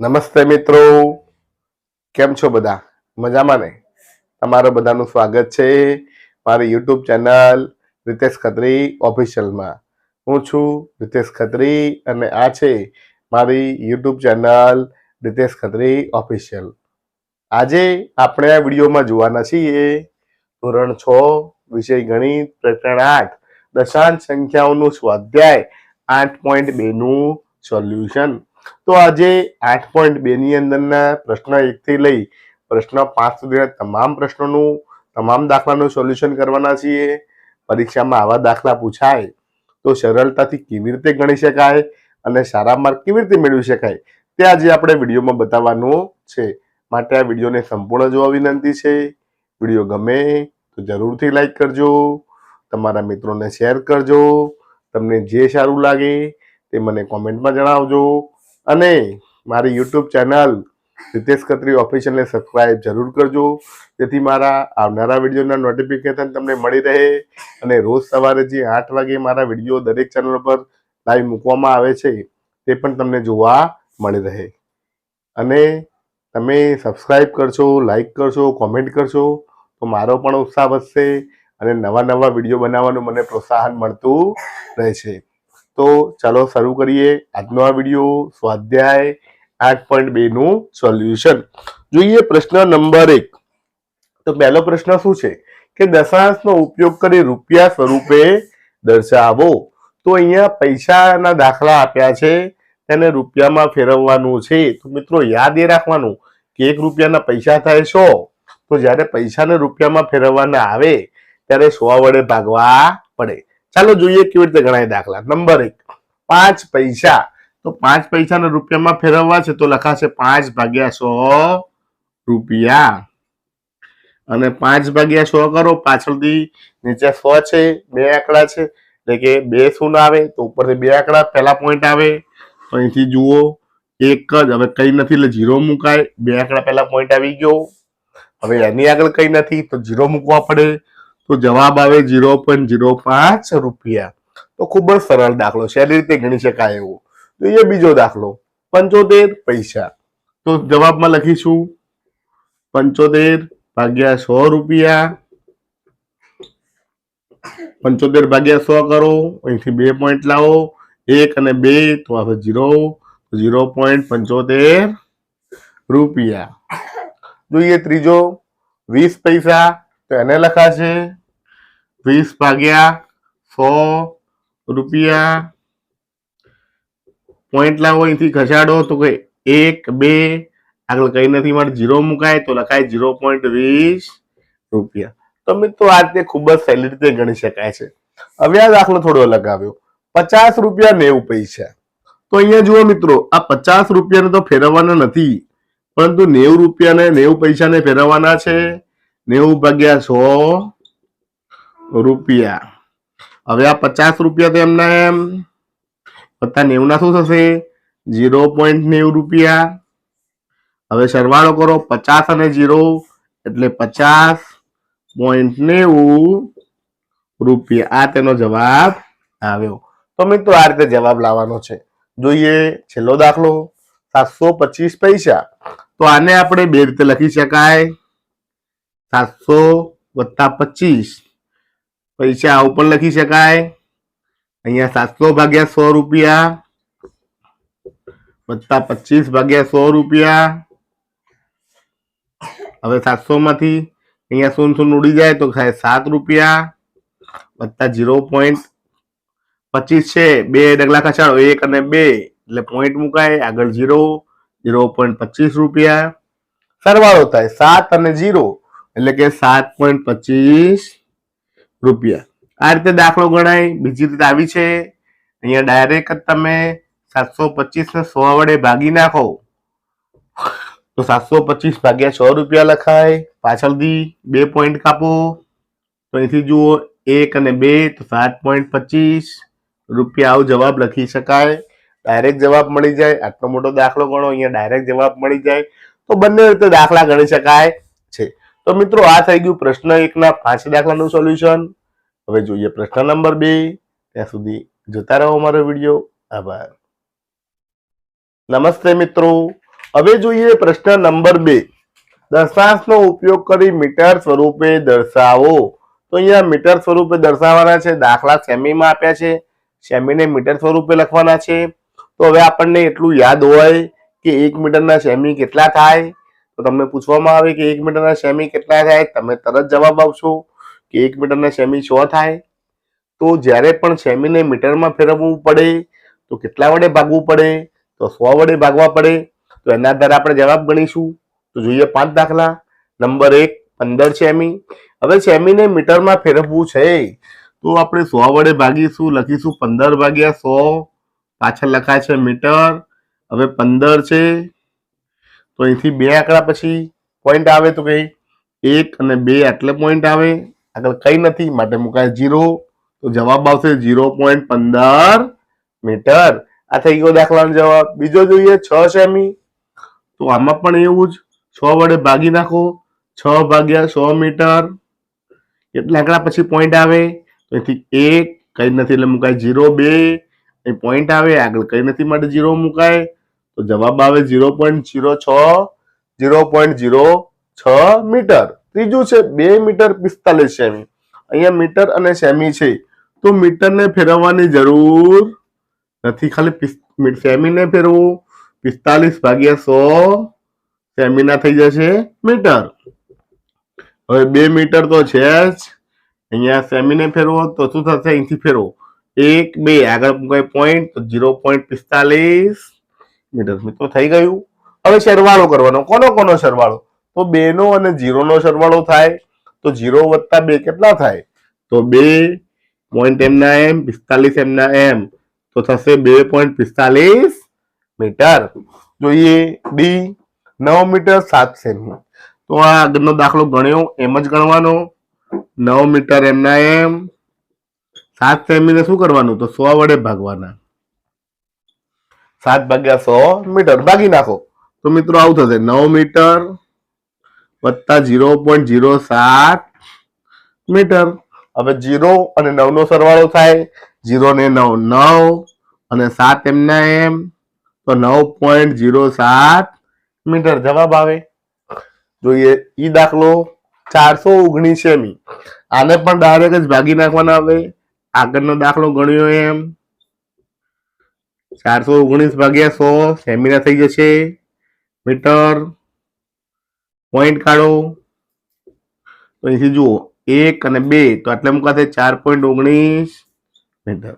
નમસ્તે મિત્રો. કેમ છો બધા? મજામાં ને? તમારું બધાનું સ્વાગત છે મારી યુટ્યુબ ચેનલ રિતેશ ખત્રી ઓફિશિયલમાં. હું છું રિતેશ ખત્રી અને આ છે મારી YouTube channel Ritesh Khatri official. આજે આપણે આ વિડીયોમાં જોવાના છીએ ધોરણ છ, વિષય ગણિત, પ્રકરણ આઠ, દશાંશ સંખ્યાઓનું સ્વાધ્યાય, આઠ પોઈન્ટ બેનું સોલ્યુશન. તો આજે આઠ પોઈન્ટ બે ની અંદરના પ્રશ્ન એકથી લઈ પ્રશ્ન પાંચ સુધીના તમામ પ્રશ્નોનું, તમામ દાખલાનું સોલ્યુશન કરવાના છીએ. પરીક્ષામાં આવા દાખલા પૂછાય તો સરળતાથી કેવી રીતે ગણી શકાય અને સારા માર્ક કેવી રીતે મેળવી શકાય તે આજે આપણે વિડીયોમાં બતાવવાનું છે. માટે આ વિડીયોને સંપૂર્ણ જોવા વિનંતી છે. વીડિયો ગમે તો જરૂરથી લાઈક કરજો, તમારા મિત્રોને શેર કરજો, તમને જે સારું લાગે તે મને કોમેન્ટમાં જણાવજો. અને મારી યુટ્યુબ ચેનલ રિતેશ ખત્રી ઓફિશિયલને સબસ્ક્રાઈબ જરૂર કરજો. જેથી મારા આવનારા વિડીયોના નોટિફિકેશન તમને મળી રહે અને રોજ સવારે જે આઠ વાગે મારા વીડિયો દરેક ચેનલ પર લાઈવ મૂકવામાં આવે છે, તે પણ તમને જોવા મળી રહે. અને તમે સબસ્ક્રાઈબ કરશો લાઈક કરશો કોમેન્ટ કરશો, તો મારો પણ ઉત્સાહ વધશે અને નવા નવા વીડિયો બનાવવાનું મને પ્રોત્સાહન મળતું રહેશે. તો ચાલો શરૂ કરીએ આજનો આ વીડિયો સ્વાધ્યાય આઠ પોઈન્ટ બે નું સોલ્યુશન. જોઈએ પ્રશ્ન નંબર એક. તો પહેલો પ્રશ્ન શું છે? કે દશાંશનો ઉપયોગ કરી રૂપિયા સ્વરૂપે દર્શાવો. તો અહીંયા પૈસાના દાખલા આપ્યા છે. તેને રૂપિયામાં ફેરવવાનું છે. તો મિત્રો યાદ એ રાખવાનું કે એક રૂપિયાના પૈસા થાય સો. તો જ્યારે પૈસાને રૂપિયામાં ફેરવવાના આવે, ત્યારે સો વડે ભાગવા પડે. ચાલો જોઈએ કેવી રીતે ગણાય દાખલા. નંબર એક, પાંચ પૈસા. તો પાંચ પૈસાને રૂપિયામાં ફેરવવા છે તો લખાશે પાંચ ભાગ્યા સો રૂપિયા. અને પાંચ ભાગ્યા સો કરો, પાછળથી નીચે સો છે, બે આંકડા છે. એટલે કે બે શું આવે, તો ઉપરથી બે આંકડા, પહેલા પોઈન્ટ આવે. તો અહીંથી જુઓ, એક જ, હવે કઈ નથી, એટલે જીરો મુકાય. બે આંકડા પહેલા પોઈન્ટ આવી ગયો. હવે એની આગળ કઈ નથી, તો જીરો મૂકવા પડે. તો જવાબ આવે જીરો પોઈન્ટ જીરો પાંચ રૂપિયા. તો ખૂબ જ સરળ દાખલો એની રીતે ગણી શકાય એવો. જોઈએ બીજો દાખલો. પંચોતેર પૈસા. તો જવાબમાં લખીશું. પંચોતેર ભાગ્યા સો રૂપિયા. પંચોતેર ભાગ્યા સો કરો. અહીંથી બે પોઈન્ટ લાવો. એક અને બે તો આવે જીરો જીરો પોઈન્ટ પંચોતેર રૂપિયા. જોઈએ ત્રીજો. વીસ પૈસા. તો એને લખાશે. વીસ ભાગ્યા સો રૂપિયા. પોઈન્ટ લાવો, અહીંથી ઘસાડો તો કે એક, બે, આગળ કઈ નથી, મારે જીરો મુકાય તો લખાય જીરો પોઈન્ટ વીસ રૂપિયા. તો મિત્રો, આ રીતે ખૂબ જ સહેલી રીતે ગણી શકાય છે. હવે આ દાખલો થોડો અલગ આવ્યો. પચાસ રૂપિયા નેવું પૈસા. તો અહીંયા જુઓ મિત્રો, આ પચાસ રૂપિયાને તો ફેરવવાના નથી, પરંતુ નેવું રૂપિયાને, નેવું પૈસાને ફેરવવાના છે. નેવું ભાગ્યા સો. રૂપિયા. હવે આ પચાસ રૂપિયા તો એમના એમ. વત્તા નેવના શું થશે? જીરો પોઈન્ટ નેવું રૂપિયા. હવે સરવાળો કરો પચાસ અને જીરો એટલે પચાસ પોઈન્ટ નેવું રૂપિયા. આ તેનો જવાબ આવ્યો. તો મિત્રો આ રીતે જવાબ લાવવાનો છે. જોઈએ છેલ્લો દાખલો. સાતસો પચીસ પૈસા. તો આને આપણે બે રીતે લખી શકાય. સાતસો વત્તા પચીસ. પૈસા પણ લખી શકાય. અહીંયા સાતસો ભાગ્યા સો રૂપિયા. વત્તા પચીસ ભાગ્યા સો રૂપિયા. હવે સાતસો માંથી અહીંયા સોન સોન ઉડી જાય તો થાય સાત રૂપિયા. વત્તા જીરો પોઈન્ટ પચીસ છે, બે ડગલા ખસાડો, એક અને બે. એટલે પોઈન્ટ મુકાય, આગળ જીરો જીરો પોઈન્ટ પચીસ રૂપિયા. સરવાળો થાય સાત અને જીરો, એટલે કે સાત પોઈન્ટ પચીસ. રૂપિયા. આ રીતે દાખલો ગણાય. બીજી રીતે આવી છે. અહીંયા ડાયરેક્ટ તમે સાતસો પચીસ ને સો વડે ભાગી નાખો. તો સાતસો પચીસ ભાગ્યા સો રૂપિયા લખાય. પાછળથી બે પોઈન્ટ કાપો. તો અહીંથી જુઓ એક અને બે, તો સાત પોઈન્ટ પચીસ. રૂપિયા આવો જવાબ લખી શકાય. ડાયરેક્ટ જવાબ મળી જાય. આટલો મોટો દાખલો ગણો, અહીંયા ડાયરેક્ટ જવાબ મળી જાય. તો બંને રીતે દાખલા ગણી શકાય. તો મિત્રો, આ થઈ ગયું પ્રશ્ન એકના પાંચ દાખલાનું સોલ્યુશન હવે જોઈએ પ્રશ્ન નંબર બે. ત્યાં સુધી જોતા રહો અમારો વીડિયો. આભાર. નમસ્તે મિત્રો. હવે જોઈએ પ્રશ્ન નંબર બે. દશાંશનો ઉપયોગ કરી મીટર સ્વરૂપે દર્શાવો. તો અહીંયા મીટર સ્વરૂપે દર્શાવવાના છે, દાખલા સેમીમાં આપ્યા છે, સેમીને મીટર સ્વરૂપે લખવાના છે. તો હવે આપણને એટલું યાદ હોય કે એક મીટરના સેમી કેટલા થાય? તો તમને પૂછવામાં આવે કે એક મીટરના સેમી કેટલા થાય? તમે તરત જવાબ આપશો કે એક મીટરના સેમી છ થાય. તો જ્યારે પણ સેમીને મીટરમાં ફેરવવું પડે, તો કેટલા વડે ભાગવું પડે? તો સો વડે ભાગવા પડે. તો એના આધારે આપણે જવાબ ગણીશું. તો જોઈએ પાંચ દાખલા. નંબર એક, પંદર સેમી. હવે સેમીને મીટરમાં ફેરવવું છે, તો આપણે સો વડે ભાગીશું, લખીશું પંદર ભાગ્યા સો. પાછળ લખાય છે મીટર. હવે પંદર છે. તો અહીંથી બે આંકડા પછી પોઈન્ટ આવે તો કઈ એક અને બે આટલે પોઈન્ટ આવે. આગળ કઈ નથી, માટે મુકાય જીરો તો જવાબ આવશે જીરો પોઈન્ટ પંદર મીટર. આ થઈ ગયો દાખલાનો જવાબ. બીજો જોઈએ છ સેમી. તો આમાં પણ એવું જ, છ વડે ભાગી નાખો. છ ભાગ્યા સો મીટર. કેટલા આંકડા પછી પોઈન્ટ આવે. તો અહીંથી એક કઈ નથી એટલે મુકાય જીરો બે. અહીં પોઈન્ટ આવે, આગળ કઈ નથી, માટે જીરો મુકાય. તો જવાબ આવે ઝીરો પોઈન્ટ ઝીરો છ, ઝીરો પોઈન્ટ ઝીરો છ મીટર. ત્રીજું છે બે મીટર પિસ્તાલીસ સેમી. અહીંયા મીટર અને સેમી છે. તો મીટરને ફેરવવાની જરૂર નથી. ખાલી સેમીને ફેરવું. પિસ્તાલીસ ભાગ્યા સો સેમીના થઈ જશે મીટર. હવે બે મીટર તો છે જ. અહીંયા સેમીને ફેરવો તો શું થશે? અહીંથી ફેરવો. એક, બે. આગળ કોઈ પોઈન્ટ તો ઝીરો પોઈન્ટ પિસ્તાલીસ. મીટર મિત્રો થઈ ગયું. હવે સરવાળો કરવાનો. કોનો કોનો સરવાળો? તો બે નો અને જીરો નો સરવાળો થાય. તો જીરો વત્તા બે કેટલા થાય? તો બે પોઈન્ટ એમના એમ પિસ્તાલીસ એમના એમ તો થશે બે પોઈન્ટ પિસ્તાલીસ મીટર. જોઈએ ડી નવ મીટર સાત સેમી. તો આ આગળનો દાખલો ગણ્યો. એમ જ ગણવાનો. નવ મીટર એમના એમ સાત સેમીને શું કરવાનું? તો સો વડે ભાગવાના. સાત ભાગ્યા સો મીટર. ભાગી નાખો. તો મિત્રો આવું થશે. નવ મીટર વત્તા જીરો પોઈન્ટ ઝીરો સાત મીટર. હવે જીરો અને નવ નો સરવાળો થાય. જીરો ને નવ નવ અને સાત એમના એમ. તો નવ પોઈન્ટ જીરો સાત મીટર. જવાબ આવે. જોઈએ. ઈ દાખલો ચારસો ઓગણીસ એમી આને પણ ડાયરેક્ટ જ ભાગી નાખવાના આવે. આગળનો દાખલો ગણ્યો એમ. ચારસો ઓગણીસ ભાગ્યા સો સેમીના થઈ જશે. મીટર પોઈન્ટ કાઢો. તો અહીંથી જુઓ, એક અને બે, તો એટલે મુકાશે ચાર પોઈન્ટ ઓગણીસ મીટર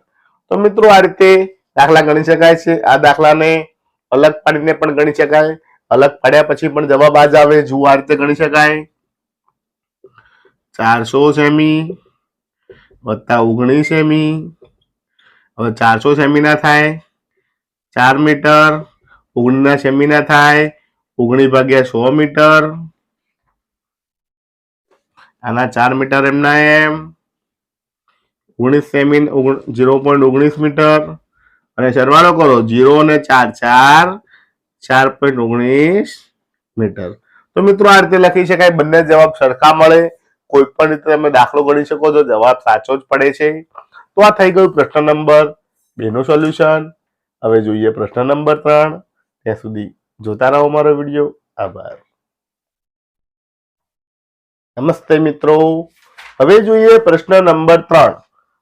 તો મિત્રો આ રીતે દાખલા ગણી શકાય છે. આ દાખલાને અલગ પાડીને પણ ગણી શકાય. અલગ પાડ્યા પછી પણ જવાબ આ જ આવે. જુઓ, આ રીતે ગણી શકાય. ચારસો સેમી વત્તા ઓગણીસ સેમી હવે ચારસો સેમી ના થાય. ચાર મીટર ઓગણીના ના સેમી થાય ઓગણીસ ભાગ્યા સો મીટર. આના ચાર મીટર એમના એમ. ઓગણીસ સેમી ઝીરો પોઈન્ટ ઓગણીસ મીટર. અને સરવાળો કરો જીરો અને ચાર ચાર ચાર પોઈન્ટ ઓગણીસ મીટર. તો મિત્રો આ રીતે લખી શકાય, બંને જવાબ સરખા મળે. કોઈ પણ રીતે તમે દાખલો ગણી શકો છો, જવાબ સાચો જ પડે છે. તો આ થઈ ગયું પ્રશ્ન નંબર, બેનું સોલ્યુશન. હવે જોઈએ પ્રશ્ન નંબર ત્રણ. ત્યાં સુધી જોતા રહો મારો વીડિયો. આભાર. નમસ્તે મિત્રો. હવે જોઈએ પ્રશ્ન નંબર ત્રણ.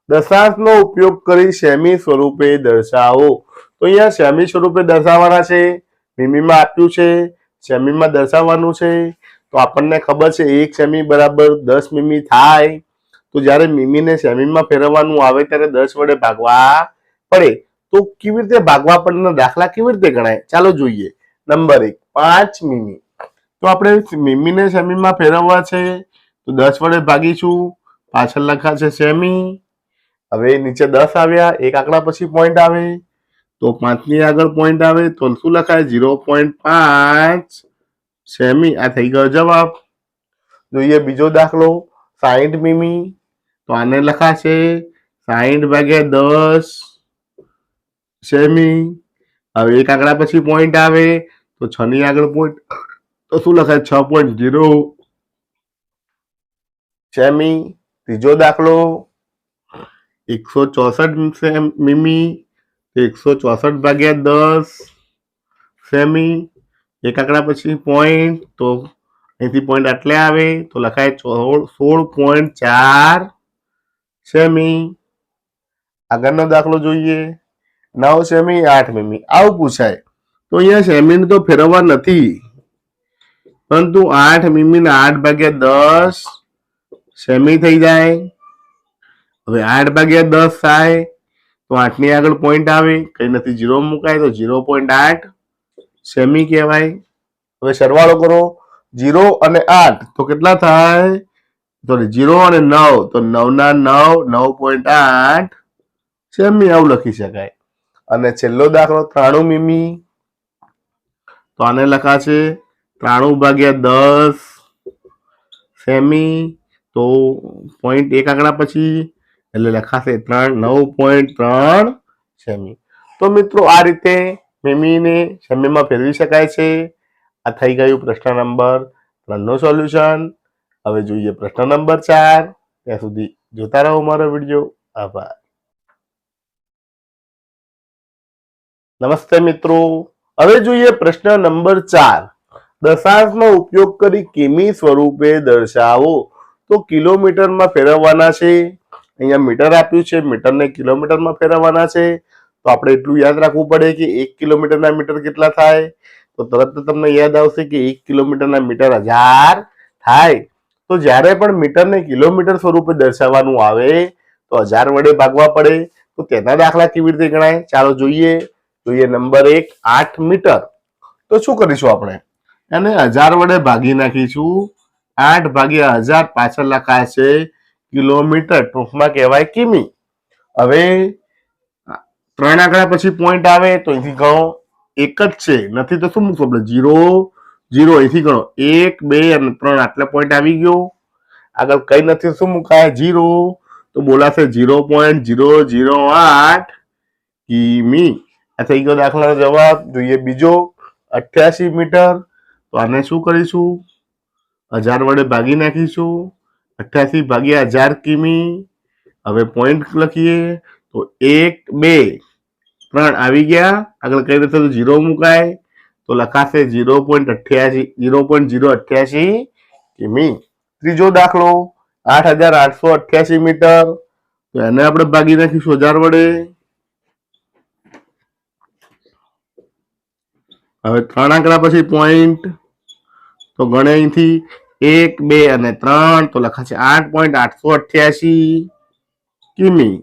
દશાંશનો ઉપયોગ કરી સેમી સ્વરૂપે દર્શાવો. તો અહીંયા સેમી સ્વરૂપે દર્શાવવાના છે. મિમીમાં આપ્યું છે. સેમીમાં દર્શાવવાનું છે. તો આપણને ખબર છે એક સેમી બરાબર દસ મીમી થાય. તો જ્યારે મીમીને સેમીમાં ફેરવવાનું આવે ત્યારે દસ વડે ભાગવા પડે. તો કેવી રીતે ભાગવા પડે દાખલા કેવી રીતે ગણાય? ચાલો જોઈએ. નંબર એક, પાંચ મીમી. તો આપણે મીમીને સેમીમાં ફેરવવા છે, તો દસ વડે ભાગીશું. પાછળ લખા છે સેમી. હવે નીચે દસ આવ્યા, એક આંકડા પછી પોઈન્ટ આવે. તો પાંચની આગળ પોઈન્ટ આવે, તો શું લખાય? ઝીરો પોઈન્ટ પાંચ. સેમી, આ થઈ ગયો જવાબ. જોઈએ બીજો દાખલો સાહીઠ મીમી. તો આને લખાશે સાહીઠ ભાગ્યા દસ. સેમી હવે એક આંકડા પછી પોઈન્ટ આવે, તો છ ની આગળ પોઈન્ટ તો શું લખાય? છ પોઈન્ટ ઝીરો સેમી ત્રીજો દાખલો, એકસો ચોસઠ મીમી એકસો ચોસઠ ભાગ્યા દસ. સેમી એક આંકડા પછી પોઈન્ટ તો અહીંથી પોઈન્ટ આટલે આવે, તો લખાય સોળ સોળ પોઈન્ટ ચાર. સેમી આગળનો દાખલો જોઈએ. નવ સેમી આઠ મીમી. આવું પૂછાય. તો અહીંયા સેમીને તો ફેરવવા નથી. પરંતુ આઠ મીમી આઠ ભાગ્યા દસ સેમી થઈ જાય. હવે આઠ ભાગ્યા દસ થાય, તો આઠની આગળ પોઈન્ટ આવે. કઈ નથી જીરો મુકાય તો જીરો પોઈન્ટ આઠ સેમી કહેવાય. હવે સરવાળો કરો. જીરો અને આઠ, તો કેટલા થાય? સોરી જીરો અને નવ, તો નવના નવ નવ પોઈન્ટ આઠ સેમી, આવું લખી શકાય. અને છેલ્લો દાખલો ત્રાણું મીમી. તો આને લખાશે ત્રાણું ભાગ્યા દસ સેમી. તો પોઈન્ટ એક આંકડા પછી એટલે લખાશે ત્રણ, નવ પોઈન્ટ ત્રણ સેમી. તો મિત્રો આ રીતે મીમીને સેમીમાં ફેરવી શકાય છે. આ થઈ ગયું પ્રશ્ન નંબર ત્રણનું સોલ્યુશન. હવે જોઈએ પ્રશ્ન નંબર ચાર. ત્યાં સુધી જોતા રહો મારો વીડિયો. આભાર. નમસ્તે મિત્રો. હવે જોઈએ પ્રશ્ન નંબર ચાર. દશાંશનો ઉપયોગ કરી કિમી સ્વરૂપે દર્શાવો. તો કિલોમીટરમાં ફેરવવાના છે. અહીંયા મીટર આપ્યું છે. મીટરને કિલોમીટરમાં ફેરવવાના છે. તો આપણે એટલું યાદ રાખવું પડે કે એક કિલોમીટરના મીટર કેટલા થાય? તો તરત તમને યાદ આવશે કે એક કિલોમીટરના મીટર હજાર થાય. તો જ્યારે પણ મીટરને કિલોમીટર સ્વરૂપે દર્શાવવાનું આવે, તો હજાર વડે ભાગવા પડે. તો તેના દાખલા કેવી રીતે ગણાય? ચાલો જોઈએ. જોઈએ નંબર એક આઠ મીટર. તો શું કરીશું આપણે? એને હજાર વડે ભાગી નાખીશું. આઠ ભાગ્યા હજાર પાછળ લખાય છે કિલોમીટર. ટૂંકમાં કહેવાય કિમી. હવે ત્રણ આંકડા પછી પોઈન્ટ આવે તો અહીંથી ગણો. એક જ છે. નથી તો શું મૂકશું આપણે? જીરો જીરો અહીંથી ગણો. એક, બે અને ત્રણ. આટલા પોઈન્ટ આવી ગયો. આગળ કઈ નથી શું મુકાય? જીરો તો બોલાશે જીરો પોઈન્ટ જીરો જીરો આઠ કિમી. આ થઈ ગયો દાખલાનો જવાબ. જોઈએ બીજો. અઠ્યાસી મીટર. તો આને શું કરીશું? હજાર વડે ભાગી નાખીશું. અઠ્યાસી ભાગ્યા હજાર કિમી. હવે પોઈન્ટ લખીએ. તો એક, બે, ત્રણ આવી ગયા. આગળ કઈ રીતે જીરો મુકાય? તો લખાશે જીરો પોઈન્ટ અઠ્યાસી જીરો પોઈન્ટ જીરો અઠ્યાસી કિમી. ત્રીજો દાખલો. આઠ હજાર આઠસો અઠ્યાસી મીટર. તો એને આપણે ભાગી નાખીશું હજાર વડે. હવે ત્રણ આંકડા પછી પોઈન્ટ તો ગણે અહીંથી એક, બે અને ત્રણ, તો લખાશે આઠ પોઈન્ટ આઠસો અઠ્યાસી. કિમી.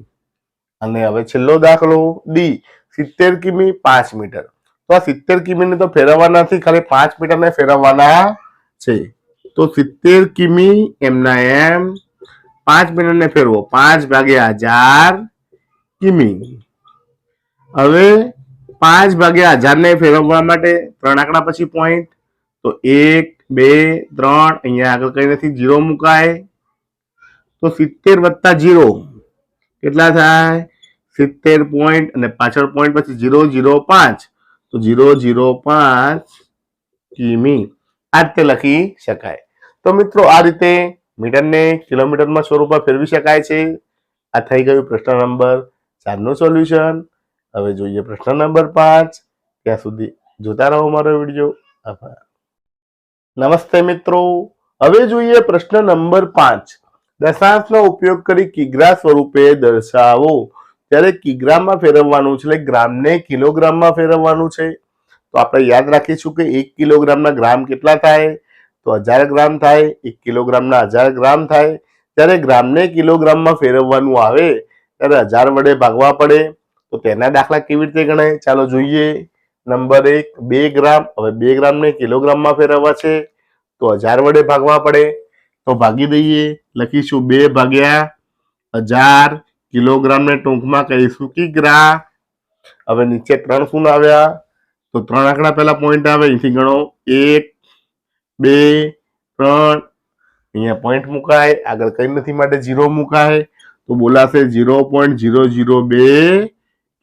અને હવે છેલ્લો દાખલો ડી સિત્તેર કિમી પાંચ મીટર. તો આ સિત્તેર કિમીને તો ફેરવવાના નથી, ખાલી પાંચ મીટરને ફેરવવાના છે. તો સિત્તેર કિમી એમના એમ પાંચ મીટરને ફેરવો. પાંચ ભાગ્યા હજાર કિમી. હવે પાંચ ભાગ્યા હજારને ફેરવવા માટે ત્રણ આંકડા પછી પોઈન્ટ તો એક, બે, ત્રણ, અહીંયા આગળ કઈ નથી જીરો મુકાય. તો સિત્તેર વત્તા જીરો કેટલા થાય? સિત્તેર પોઈન્ટ અને પાછળ પોઈન્ટ પછી જીરો જીરો પાંચ. તો જીરો જીરો પાંચ કિમી. આ રીતે લખી શકાય. તો મિત્રો, આ રીતે મીટરને કિલોમીટરમાં સ્વરૂપમાં ફેરવી શકાય છે. આ થઈ ગયું પ્રશ્ન નંબર ચારનું સોલ્યુશન. હવે જોઈએ પ્રશ્ન નંબર પાંચ. ત્યાં સુધી જોતા રહો મારો વીડિયો. આભાર. નમસ્તે મિત્રો. હવે જોઈએ પ્રશ્ન નંબર પાંચ. દશાંશનો ઉપયોગ કરી કિગ્રા સ્વરૂપે દર્શાવો. ત્યારે કિગ્રામાં ફેરવવાનું છે, એટલે ગ્રામને કિલોગ્રામમાં ફેરવવાનું છે. તો આપણે યાદ રાખીશું કે એક કિલોગ્રામના ગ્રામ કેટલા થાય? તો હજાર ગ્રામ થાય, એક કિલોગ્રામના હજાર ગ્રામ થાય. ત્યારે ગ્રામને કિલોગ્રામમાં ફેરવવાનું આવે. ત્યારે હજાર વડે ભાગવા પડે. તો તેના દાખલા કેવી રીતે ગણાય? ચાલો જોઈએ. નંબર એક, બે ગ્રામ. હવે બે ગ્રામને કિલોગ્રામમાં ફેરવવા છે. તો હજાર વડે ભાગવા પડે. તો ભાગી દઈએ. લખીશું બે ભાગ્યા હજાર કિલોગ્રામને ટૂંકમાં કહીશું કિગ્રા હવે નીચે ત્રણ શું આવ્યા? તો ત્રણ આંકડા પહેલા પોઈન્ટ આવે. અહીંથી ગણો. એક, બે, ત્રણ. અહીંયા પોઈન્ટ મુકાય. આગળ કઈ નથી માટે ઝીરો મુકાય. તો બોલાશે જીરો પોઈન્ટ ઝીરો ઝીરો બે.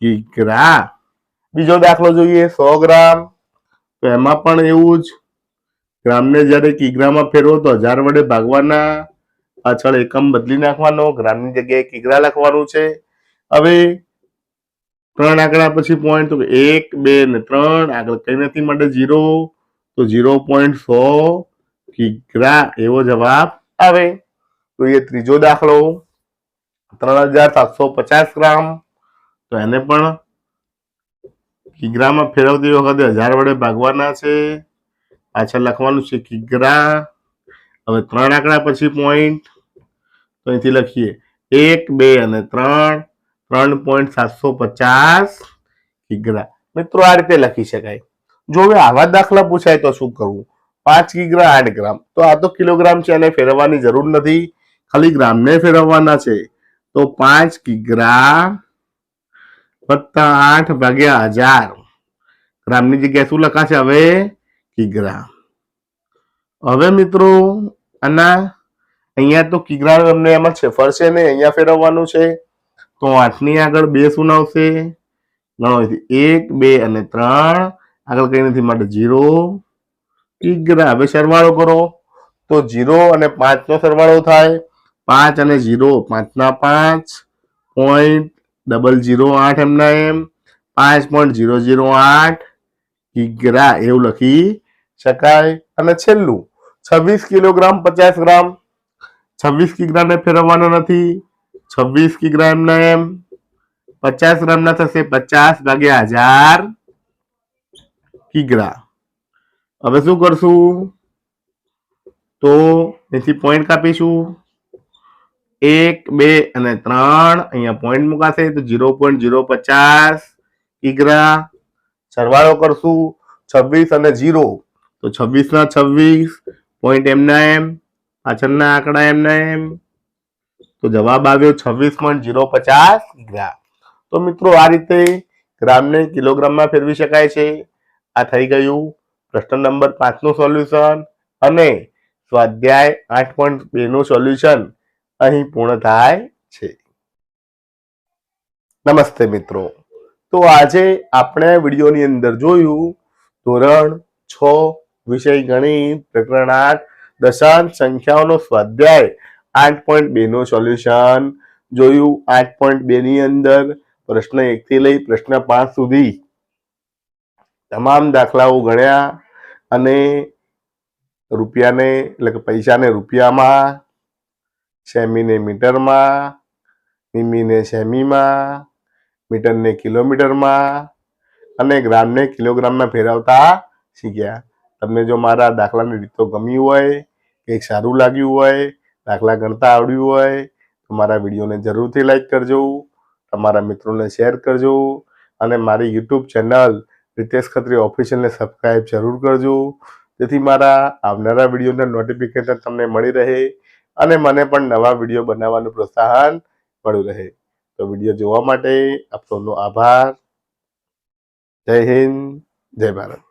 કિગ્રા બીજો દાખલો જોઈએ, સો ગ્રામ. તો એમાં પણ એવું જ, ગ્રામને જ્યારે કિગ્રામાં ફેરવો તો હજાર વડે ભાગવાના. પાછળ એકમ બદલી નાખવાનો, ગ્રામની જગ્યાએ કિગ્રા લખવાનું છે. હવે ત્રણ આંકડા પછી પોઈન્ટ તો એક, બે ને ત્રણ, આગળ કઈ નથી માટે જીરો તો ઝીરો પોઈન્ટ સો કિગ્રા એવો જવાબ આવે. તો એ ત્રીજો દાખલો, ત્રણ હજાર સાતસો પચાસ ગ્રામ. તો એને પણ કિગ્રામાં ફેરવતી વખતે હજાર વડે ભાગવાના છે. પાછળ લખવાનું છે કિગ્રા. હવે ત્રણ આંકડા પછી પોઈન્ટ તો અહીંથી લખીએ. એક, બે અને ત્રણ. ત્રણ પોઈન્ટ સાતસો પચાસ કિગ્રા. મિત્રો, આ રીતે લખી શકાય. જો હવે આવા દાખલા પૂછાય તો શું કરવું? પાંચ કિગ્રા, આઠ ગ્રામ. તો આ તો કિલોગ્રામ છે એને ફેરવવાની જરૂર નથી. ખાલી ગ્રામને ફેરવવાના છે. તો પાંચ કિગ્રા વત્તા આઠ ભાગ્યા હજાર. ગ્રામની જગ્યાએ શું લખાશે હવે? કિગ્રા. હવે મિત્રો, આના અહીંયા તો કિગ્રા તમને એમાં છે ફરશે ને, અહીંયા ફેરવવાનું છે. તો આઠની આગળ બે શું આવશે? ગણો એક, બે અને ત્રણ. આગળ કઈ નથી, માટે જીરો. કિગ્રા, હવે સરવાળો કરો. તો જીરો અને પાંચ નો સરવાળો થાય. પાંચ અને જીરો, પાંચના પાંચ. પોઈન્ટ ડબલ જીરો આઠ એમના એમ, પાંચ પોઈન્ટ જીરો જીરો આઠ કિગ્રા એવું લખી શકાય. અને છેલ્લું, છવ્વીસ કિલોગ્રામ પચાસ ગ્રામ. છવ્વીસ કિગ્રાને ફેરવવાનો નથી. છવ્વીસ કિગ્રા એમના એમ, પચાસ ગ્રામના થશે પચાસ ભાગ્યા હજાર કિગ્રા હવે શું કરશું? તો એથી પોઈન્ટ કાપીશું. એક, બે અને ત્રણ. અહીંયા પોઈન્ટ મુકાશે તો ઝીરો પોઈન્ટ ઝીરો પચાસ. કિગ્રા સરવાળો કરશું છવ્વીસ અને ઝીરો તો છવ્વીસ. ના છવ્વીસ પોઈન્ટ એમના એમ. પાછળના આંકડા એમના એમ. તો જવાબ આવ્યો છવ્વીસ પોઈન્ટ ઝીરો પચાસ કિગ્રા તો મિત્રો આ રીતે ગ્રામને કિલોગ્રામમાં ફેરવી શકાય છે. આ થઈ ગયું પ્રશ્ન નંબર પાંચનું સોલ્યુશન અને સ્વાધ્યાય આઠ પોઈન્ટ બેનું સોલ્યુશન. અહીં પૂર્ણ થાય છે. નમસ્તે મિત્રો. તો આજે આપણે વિડીયોની અંદર જોયું ધોરણ છ વિષય ગણિત પ્રકરણ આઠ દશાંશ સંખ્યાઓનો સ્વાધ્યાય. આઠ પોઈન્ટ બે નું સોલ્યુશન. જોયું આઠ પોઈન્ટ બે ની અંદર પ્રશ્ન એક થી લઈ પ્રશ્ન પાંચ સુધી. તમામ દાખલાઓ ગણ્યા અને રૂપિયાને, એટલે કે પૈસાને રૂપિયામાં સેમીને મીટરમાં મીમીને સેમીમાં, મીટરને કિલોમીટરમાં અને ગ્રામને કિલોગ્રામમાં ફેરવતા શીખ્યા. તમને જો મારા દાખલાની રીતો ગમી હોય, કંઈક સારું લાગ્યું હોય, દાખલા ગણતા આવડ્યું હોય, તો મારા વિડીયોને જરૂરથી લાઈક કરજો, તમારા મિત્રોને શેર કરજો અને મારી યુટ્યુબ ચેનલ રિતેશ ખત્રી ઓફિશિયલને સબસ્ક્રાઈબ જરૂર કરજો. જેથી મારા આવનારા વિડીયોના નોટિફિકેશન તમને મળી રહે અને મને પણ નવા વીડિયો બનાવવાનું પ્રોત્સાહન મળ્યું રહે. તો વીડિયો જોવા માટે આપ સૌનો આભાર. જય હિન્દ, જય ભારત.